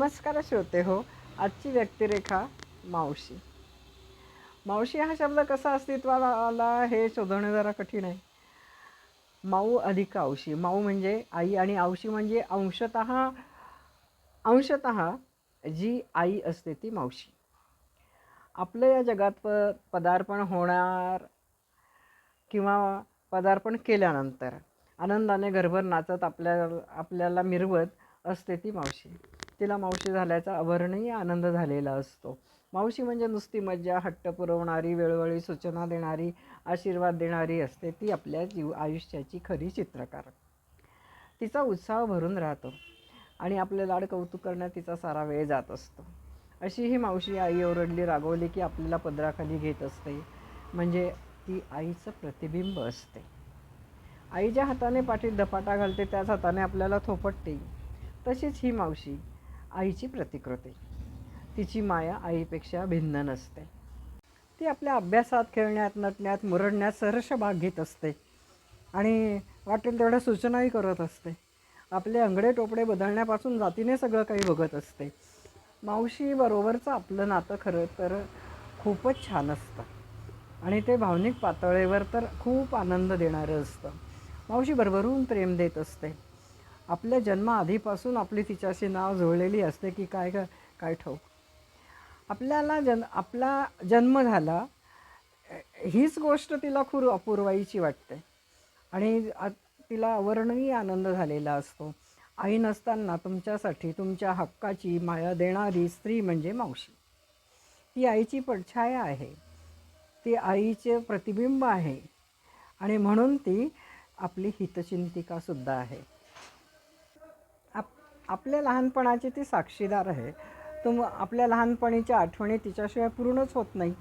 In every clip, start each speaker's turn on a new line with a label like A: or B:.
A: नमस्कार श्रोते हो आजची व्यक्तिरेखा मावशी. मावशी हा शब्द कसा अस्तित्वात आला हे शोधणं जरा कठीण आहे. माऊ अधिक आवशी. माऊ म्हणजे आई आणि औशी म्हणजे अंशत अंशत जी आई असते ती मावशी. आपलं या जगात प पदार्पण होणार किंवा पदार्पण केल्यानंतर आनंदाने घरभर नाचत आपल्या आपल्याला मिरवत असते ती मावशी. तिला मावशी झाल्याचा अवर्णनीय आनंद झालेला असतो. मावशी म्हणजे नुसती मज्जा हट्ट पुरवणारी वेळोवेळी सूचना देणारी आशीर्वाद देणारी असते. ती आपल्या जीव आयुष्याची खरी चित्रकार. तिचा उत्साह भरून राहतो आणि आपले लाड कौतुक करण्यात तिचा सारा वेळ जात असतो. अशी ही मावशी आई ओरडली रागवली की आपल्याला पदराखाली घेत असते. म्हणजे ती आईचं प्रतिबिंब असते. आई ज्या हाताने पाठीत धपाटा घालते त्याच हाताने आपल्याला थोपटते. तशीच ही मावशी आईची प्रतिकृती. तिची माया आईपेक्षा भिन्न नसते. ती आपल्या अभ्यासात खेळण्यात नटण्यात मुरडण्यात सहर्ष भाग घेत असते आणि वाटेल तेवढ्या सूचनाही करत असते. आपले अंगडे टोपडे बदलण्यापासून जातीने सगळं काही बघत असते. मावशीबरोबरचं आपलं नातं खरं तर खूपच छान असतं. आणि ते भावनिक पातळीवर तर खूप आनंद देणारं असतं. मावशी भरभरून प्रेम देत असते. आपल्या जन्माआधीपासून आपली तिच्याशी नाव जुळलेली असते की काय काय काय ठाऊक. आपल्याला जन आपला जन्म झाला हीच गोष्ट तिला खूर अपूर्वाईची वाटते. आणि तिला अवर्णनीय आनंद झालेला असतो. आई नसताना तुमच्यासाठी तुमच्या हक्काची माया देणारी स्त्री म्हणजे मावशी. ती आईची पडछाया आहे. ती आईचे प्रतिबिंब आहे. आणि म्हणून ती आपली हितचिंतिकासुद्धा आहे. आपल्या लहानपणाची ती साक्षीदार आहे. तुम आपल्या लहानपणीच्या आठवणी तिच्याशिवाय पूर्णच होत नाही.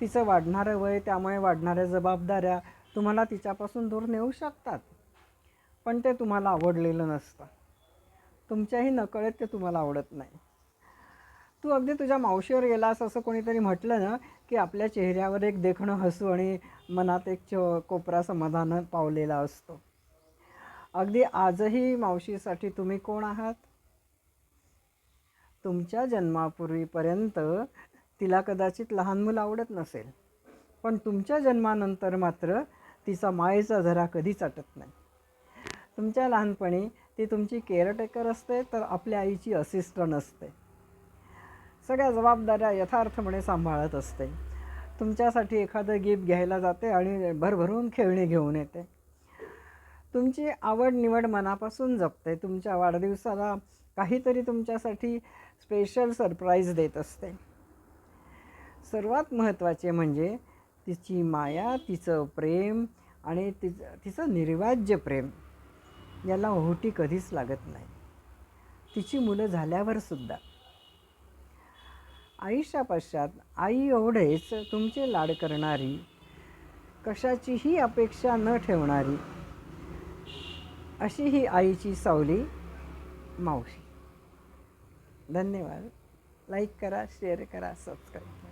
A: तिचं वाढणारं वय त्यामुळे वाढणाऱ्या जबाबदाऱ्या तुम्हाला तिच्यापासून दूर नेऊ शकतात. पण ते तुम्हाला आवडलेलं नसतं. तुमच्याही नकळत ते तुम्हाला आवडत नाही. तू अगदी तुझ्या मावशीवर गेलास असं कोणीतरी म्हटलं ना की आपल्या चेहऱ्यावर एक देखणं हसू आणि मनात एक च कोपरा समाधान पावलेला असतो. अगदी आजही मावशीसाठी तुम्ही कोण आहात? तुमच्या जन्मापूर्वीपर्यंत तिला कदाचित लहान मुलं आवडत नसेल. पण तुमच्या जन्मानंतर मात्र तिचा मायेचा झरा कधीच आटत नाही. तुमच्या लहानपणी ती तुमची केअरटेकर असते तर आपल्या आईची असिस्टंट असते. सगळ्या जबाबदाऱ्या यथार्थपणे सांभाळत असते. तुमच्यासाठी एखादं गिफ्ट घ्यायला जाते आणि भरभरून खेळणी घेऊन येते. तुमची आवड निवड मनापासून जपते. तुमच्या वाढदिवसाला काहीतरी तुमच्यासाठी स्पेशल सरप्राईज देत असते. सर्वात महत्त्वाचे म्हणजे तिची माया तिचं प्रेम आणि तिचं तिचं निर्वाज्य प्रेम याला ओहोटी कधीच लागत नाही. तिची मुलं झाल्यावर सुद्धा. आयुष्यापश्चात आई एवढेच तुमचे लाड करणारी कशाचीही अपेक्षा न ठेवणारी अशी ही आईची सावली मावशी. धन्यवाद. लाईक करा शेअर करा सबस्क्राईब